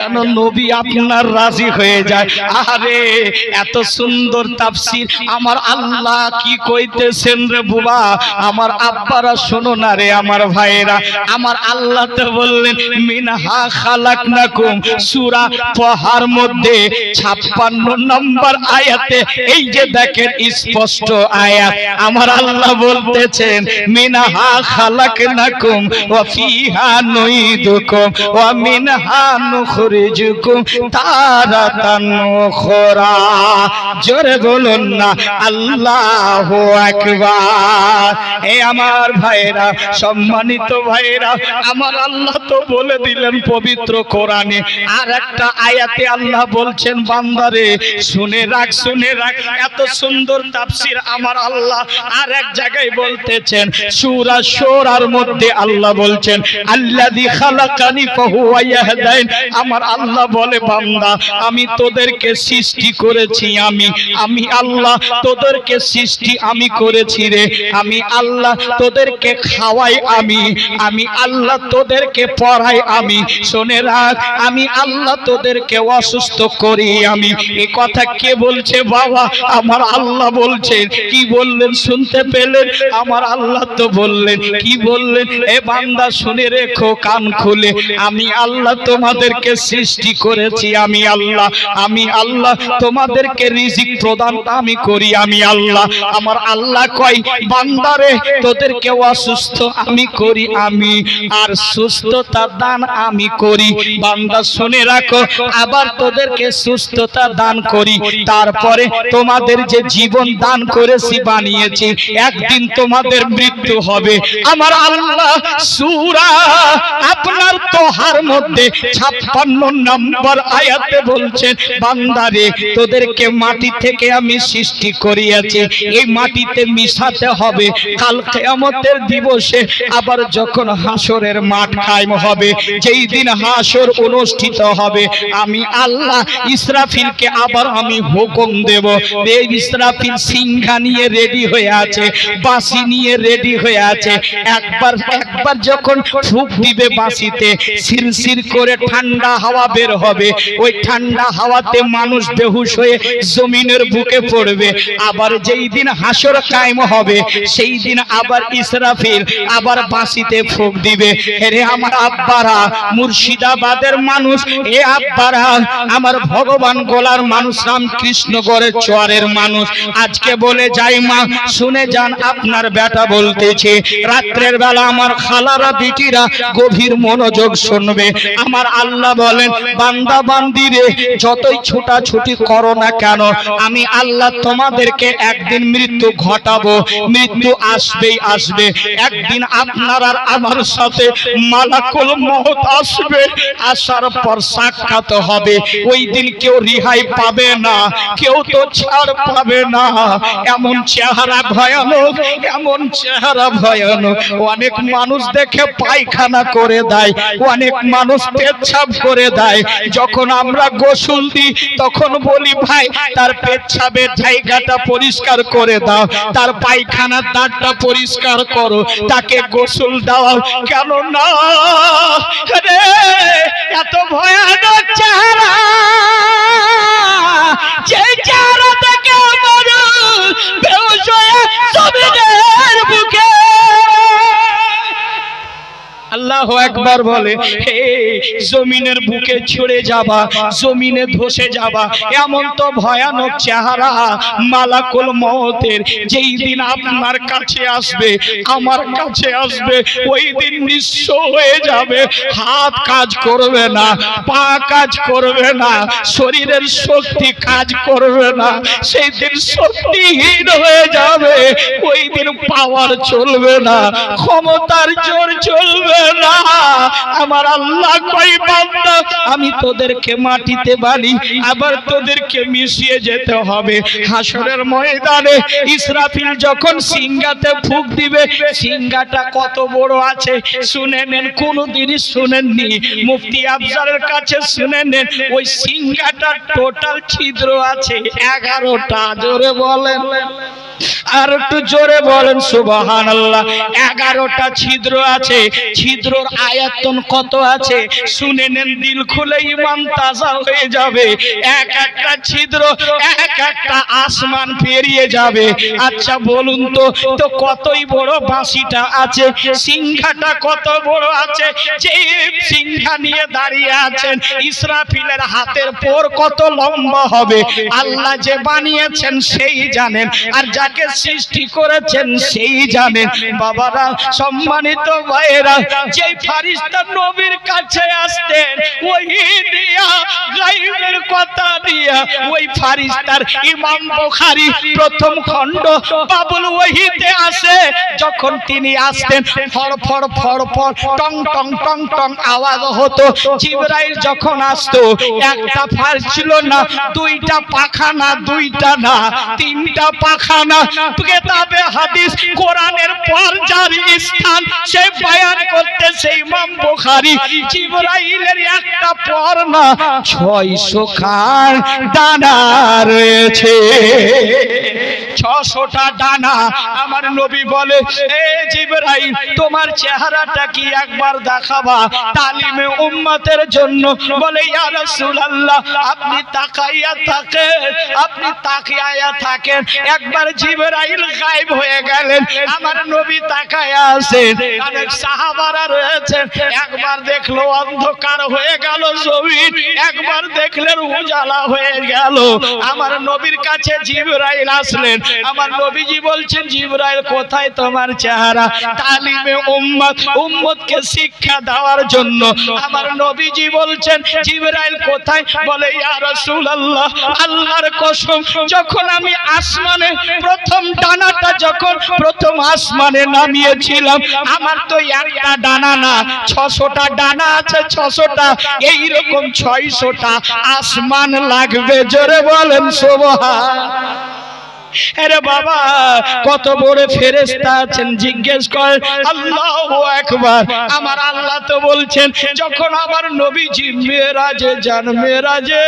কেন নবী আপনার রাজি হয়ে যায়? আরে এত সুন্দর তাফসির। আমার আল্লাহ কি কইতেছেন রে বুবা? আমার আব্বারা শোনো না রে আমার ভাইয়েরা। আমার আল্লাহ তো বললেন, মিনহা খালাকনাকুম। সূরা পহার মধ্যে 56 নম্বর আয়াতে, এই যে দেখেন স্পষ্ট আয়াত। আমার আল্লাহ বলতেছেন, মিনহা খালাকনাকুম ওয়া ফিহা নুইদুকুম ওয়া মিনহা নুখরিজুকুম তারাতান জোরে বলুন না, আল্লাহু আকবার। এ আমার ভাইরা, সম্মানিত ভাইরা, আমার আল্লাহ তো বলে দিলেন পবিত্র কোরআনে। আর একটা আয়াতে আল্লাহ বলছেন, বান্দারে, শুনে রাখ শুনে রাখ, এত সুন্দর তাফসীর আমার আল্লাহ আর এক জায়গায় বলতেছেন, সূরা শোরার মধ্যে আল্লাহ বলছেন, আল্লাযী আমার আল্লাহ বলে, বান্দা, আমি তোদেরকে সৃষ্টি করেছি আমি। আমি আল্লাহ তোদেরকে সৃষ্টি আমি করেছি রে। আমি আল্লাহ তোদেরকে খাওয়াই আমি। আমি আল্লাহ তোদেরকে পড়াই আমি। শুনে রাখ, আমি আল্লাহ তোদেরকে অসুস্থ করি আমি। এ কথা কে বলছে বাবা? আমার আল্লাহ বলছেন কি বললেন শুনতে পেলেন? আমার আল্লাহ তো বললেন। কি বললেন? এ বান্দা, শুনে রেখো কান খুলে। আমি আল্লাহ তোমাদেরকে সৃষ্টি করেছি আমি আল্লাহ আমি আল্লাহ, তোমাদেরকে রিজিক প্রদান আমি করি আমি আল্লাহ। আমার আল্লাহ কয়, বান্দারে তোদেরকে অসুস্থ আমি করি আমি, আর সুস্থতা দান আমি করি। বান্দা, শুনে রাখো, আবার তোদেরকে সুস্থতা দান করি। তারপরে তোমাদের যে জীবন দান করেছি, বানিয়েছি, একদিন তোমাদের মৃত্যু হবে। আমার আল্লাহ, সূরা আপনার তোহার মধ্যে ছাপ্পান্ন নম্বর আয়াতে বলছেন, বান্দারে, তোদেরকে মাটি থেকে আমি সৃষ্টি করিয়াছি। এই মাটিতে মিশাতে হবে। দিবসে আবার যখন হাসরের মাঠ হবে, যেই দিন হাসর অনুষ্ঠিত হবে, আমি আল্লাহ ইসরাফিলকে আবার আমি হুকুম দেব। এই ইসরাফিল সিংহা নিয়ে রেডি হয়ে আছে, বাঁশি নিয়ে রেডি হয়ে আছে। একবার একবার যখন ফুক দিবে বাঁশিতে শিরশির করে ঠান্ডা বের হবে। ওই ঠান্ডা হাওয়াতে মানুষ বেহুশ হয়ে জমিনের বুকে পড়বে। আবার যেই দিন হাসর কায়েম হবে সেই দিন আবার ইসরাফিল আবার বাঁশিতে ফুক দিবে। রে আমার আব্বারা মুর্শিদাবাদের মানুষ এ আব্বারা আমার ভগবান গোলার মানুষ রামকৃষ্ণগড়ের চোয়ারের মানুষ। আজকে বলে যাই মা শুনে যান আপনার বেটা বলতেছে। রাত্রের বেলা আমার খালারা বিটিরা গভীর মনোযোগ শুনবে। আমার আল্লাহ বলেন বান্দা বান্দিরে যতই ছুটাছুটি করো না কেন আমি আল্লাহ তোমাদেরকে একদিন মৃত্যু ঘটাবো। মৃত্যু আসবেই আসবে। একদিন আপনার আর আমার সাথে মালাকুল মহৎ আসবে। আসার পর সাক্ষাৎ হবে। ওই দিন কেউ রিহাই পাবে না। কেউ তো ছাড় পাবে না। এমন চেহারা ভয়ানক। এমন চেহারা ভয়ানক। অনেক মানুষ দেখে পায়খানা করে দেয়। অনেক মানুষ পেচ্ছাপ করে দেয় যখন আমরা গোসল দিই, তখন বলি, ভাই, তার পেচ্ছাপের জায়গাটা পরিষ্কার করে দাও। তার পায়খানার দাঁড়টা পরিষ্কার করো। তাকে গোসল দাও কেন না রে, এত ভয়ানক চেহারা। যে চেহারা থেকে আল্লাহ একবার বলে, হে জমিনের বুকে ছড়ে যাবা, জমিনে ধসে যাবা। এমন তো ভয়ানক চেহারা মালাকুল মহতের যেই দিন আপনার কাছে আসবে, আমার কাছে আসবে, ওই দিন হয়ে যাবে। হাত কাজ করবে না, পা কাজ করবে না, শরীরের শক্তি কাজ করবে না, সেই দিন শক্তিহীন হয়ে যাবে, ওই দিন পাওয়ার চলবে না, ক্ষমতার জোর চলবে না। আমার আল্লাহ কই বান্দা, আমি তোদেরকে মাটিতে বানি, আবার তোদেরকে মিশিয়ে যেতে হবে। হাসরের ময়দানে ইসরাফিল যখন সিংহাতে ফুক দিবে, সিংহাটা কত বড় আছে, শুনে নেন, কোনোদিনই শুনেননি। মুফতি আফজালের কাছে শুনে নেন, ওই সিংহাটার টোটাল ছিদ্র আছে এগারোটা, জোরে বলেন। আর একটু জোরে বলেন সুবহান আল্লাহ এগারোটা ছিদ্র আছে, ছিদ্রর আয়াতন কত আছে? শুনে নেন, দিল খুলে ইমান তাজা হয়ে যাবে। এক একটা ছিদ্র, এক একটা আসমান পেরিয়ে যাবে। আচ্ছা বলুন তো তো কতই বড় বাঁশিটা আছে? সিংহাটা কত বড় আছে? যে সিংহা নিয়ে দাঁড়িয়ে আছেন। ইসরাফিলের হাতের পর কত লম্বা হবে। আল্লাহ যে বানিয়েছেন, সেই জানেন। আর যাকে সৃষ্টি করেছেন সেই জানেন বাবারা, সম্মানিত ভাইয়েরা, যে ফারিস্তা নবীর কাছে আসতেন, ওই দিয়া গাইবের কথা দিয়া, ওই ফারিস্তার ইমাম বুখারী প্রথম খণ্ড বাবুল ওহিতে আসে। যখন তিনি আসতেন, ফড় ফড় ফড় ফড়, টং টং টং টং আওয়াজ হতো। জিবরাইল যখন আসতো, একটা ফার ছিল না, দুইটা পাখানা, দুইটা না, তিনটা পাখানা তোমার চেহারাটা কি একবার দেখাবা? তালিমে উম্মতের জন্য বলে আপনি তাকাইয়া থাকেন, আপনি তাকিয়া থাকেন, একবার জিবরাইল গায়েব হয়ে গেলেন। আমার নবী তাকায়া আছেন। অনেক সাহাবারা রয়েছেন। একবার দেখল অন্ধকার হয়ে গেল জমিন। একবার দেখলেন উজালা হয়ে গেল। আমার নবীর কাছে জিবরাইল আসলেন। আমার নবীজি বলছেন, জিবরাইল, কোথায় তোমার চেহারা? তালিমে উম্মত, উম্মতকে শিক্ষা দেওয়ার জন্য। আমার নবীজি বলছেন, জিবরাইল, কোথায়? বলে, ইয়া রাসূলুল্লাহ, আল্লাহর কসম, যখন আমি আসমানে প্রথম ডানাটা যখন প্রথম আসমানে নামিয়েছিলাম, আমার তো একটা ডানা না, ছশোটা ডানা আছে, ছশোটা। এইরকম ছয়শোটা আসমান লাগবে, জোরে বলেন, সোবহান। আরে বাবা, কত বড় ফেরেশতা আছেন, জিজ্ঞেস কর। আল্লাহু আকবার। আমার আল্লাহ তো বলছেন, যখন আমার নবীজি মেরাজে যান মেরাজে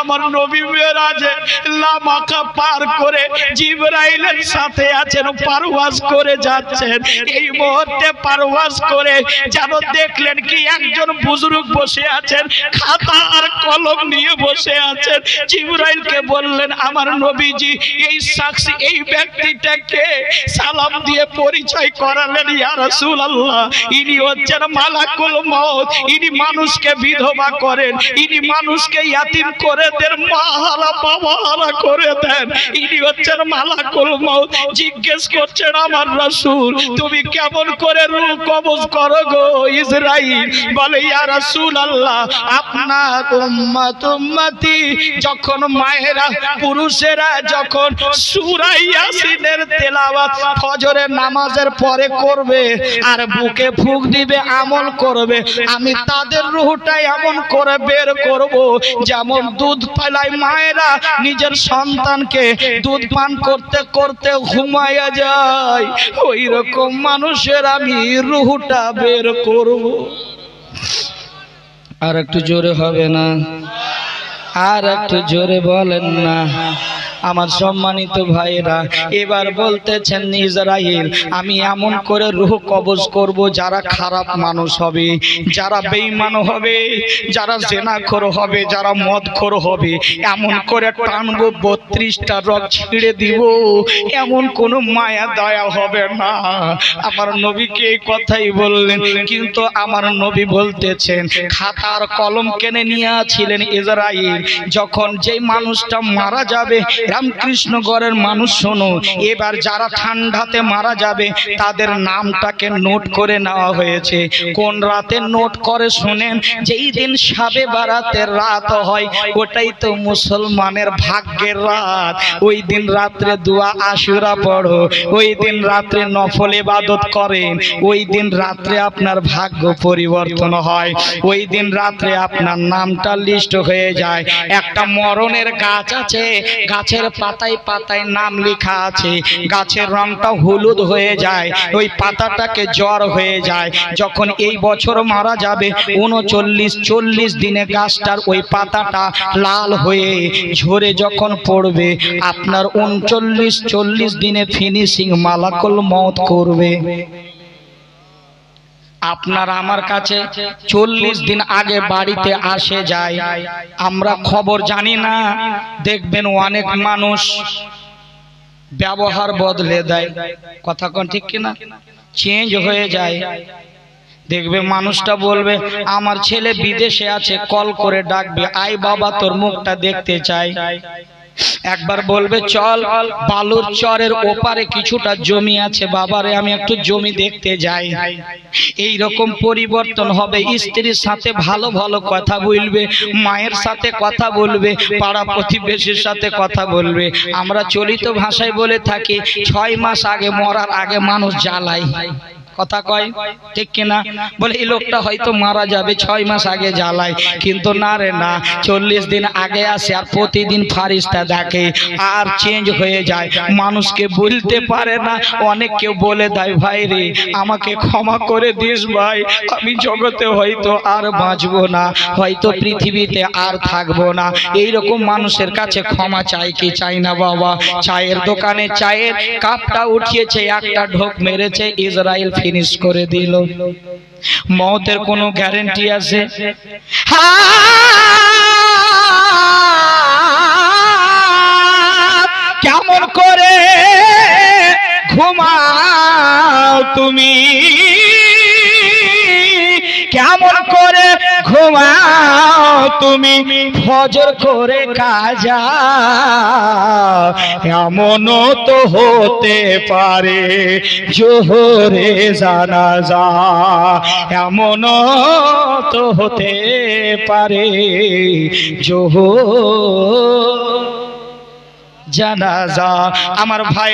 আমার নবী মেরাজে লামাকা পার করে জিবরাইলের সাথে আছেন, পারওয়াজ করে যাচ্ছেন। এই মুহূর্তে পারওয়াজ করে যেন দেখলেন কি একজন বুজুর্গ বসে আছেন খাতা আর কলম নিয়ে বসে আছেন, জিবরাইলকে বললেন, আমার নবীজি, এই সাক্ষী, এই ব্যক্তিটাকে সালাম দিয়ে পরিচয় করালেন, ইয়া রাসূলুল্লাহ। ইনি হচ্ছেন মালাকুল মউত ইনি মানুষকে বিধবা করেন। ইনি মানুষকে ইয়াতিম করে দেন মাহারা বাবাহারা করে দেন। ইনি হচ্ছেন মালাকুল মউত জিজ্ঞেস করছেন, আমার রাসূল, তুমি কেমন করে রূহ কবজ করো গো ইসরাইল বলে, ইয়া রাসূলুল্লাহ, আপনার উম্মত উম্মতি যখন মায়েরা পুরুষেরা যখন সূরা তেলাওয়াত ফজরের নামাজের পরে করবে আর বুকে ফুক দিবে, আমল করবে, আমি তাদের রুহটাই এমন করে বের করব যেমন দুধ পালায় মায়েরা নিজের সন্তানকে দুধ পান করতে করতে ঘুমায়া যায়। ওই রকম মানুষের আমি রুহটা বের করব। আর একটু জোরে হবে না? আর একটু জোরে বলেন না। আমার সম্মানিত ভাইরা এবার বলতেছেন ইসরাইল, আমি এমন করে রুহ কবজ করব যারা খারাপ মানুষ হবে, যারা বেঈমান হবে, যারা জেনাখোর হবে, যারা মদখোর হবে। এমন করে টানবো, বত্রিশটা রক ছিঁড়ে দিব, এমন কোনো মায়া দয়া হবে না। আমার নবীকে এই কথাই বললেন, কিন্তু আমার নবী বলতেছেন, খাতার কলম কেনে নিয়েছিলেন ইসরাইল, যখন যেই মানুষটা মারা যাবে রামকৃষ্ণগড়ের মানুষ শোনো, এবার যারা ঠান্ডাতে মারা যাবে, তাদের নামটাকে নোট করে নেওয়া হয়েছে। কোন রাতে নোট করে শোনেন, যেই দিন সাবে বারাতের রাত হয়, ওটাই তো মুসলমানের ভাগ্যের রাত। ওই দিন রাত্রে দুয়া আশুরা পড়ো, ওই দিন রাত্রে নফল ইবাদত করেন, ওই দিন রাত্রে আপনার ভাগ্য পরিবর্তন হয়, ওই দিন রাত্রে আপনার নামটা লিস্ট হয়ে যায়। একটা মরণের গাছ আছে গাছের গাছের পাতায় পাতায় নাম লেখা আছে। গাছের রংটা হলুদ হয়ে যায়। ওই পাতাটাকে জ্বর হয়ে যায়। যখন এই বছর মারা যাবে উনচল্লিশ চল্লিশ দিনে গাছটার ওই পাতাটা লাল হয়ে ঝরে যখন পড়বে আপনার উনচল্লিশ চল্লিশ দিনে ফিনিশিং মালাকল মত করবে। আপনার আমার কাছে চল্লিশ দিন আগে বাড়িতে আসে যায়। আমরা খবর জানি না, দেখবেন অনেক মানুষ ব্যবহার বদলে দেয়। কথা কোন ঠিক কিনা? চেঞ্জ হয়ে যায়। দেখবে মানুষটা বলবে, আমার ছেলে বিদেশে আছে, কল করে ডাকবে। আই বাবা, তোর মুখটা দেখতে চাই। একবার বলবে, চল, বালুর চরের ওপারে কিছুটা জমি আছে বাবারে, আমি একটু জমি দেখতে যাই। এই রকম পরিবর্তন হবে, স্ত্রীর সাথে ভালো ভালো কথা বলবে, মায়ের সাথে কথা বলবে, পাড়া প্রতিবেশীর সাথে কথা বলবে। আমরা চলিত ভাষায় বলে থাকি, ছয় মাস আগে মরার আগে মানুষ জ্বালায়। কথা কয়, ঠিক কিনা? বলে, এই লোকটা হয়তো মারা যাবে, ছয় মাস আগে জ্বালায়। কিন্তু না রে না, চল্লিশ দিন আগে আসে আর প্রতিদিন ফারিস্তা দেখে, আর চেঞ্জ হয়ে যায়। মানুষকে বলতে পারে না অনেক কেউ বলে দেয়, ভাই রে, আমাকে ক্ষমা করে দিস ভাই, আমি জগতে হয়তো আর বাঁচবো না, হয়তো পৃথিবীতে আর থাকব না। এই রকম মানুষের কাছে ক্ষমা চাই কি চাই না বাবা? চায়ের দোকানে চায়ের কাপটা উঠিয়েছে, একটা ঢোক মেরেছে, ইসরায়েল ফিনিশ করে দিল। মতের কোনো গ্যারেন্টি আছে? কেমন করে ঘুমাও তুমি? কেমন করে ঘুমাও? তুমি ফজর করে কাজা, এমনও তো হতে পারে, জোহরে জানাজা, এমনও তো হতে পারে, জোহর জানাজা। আমার ভাই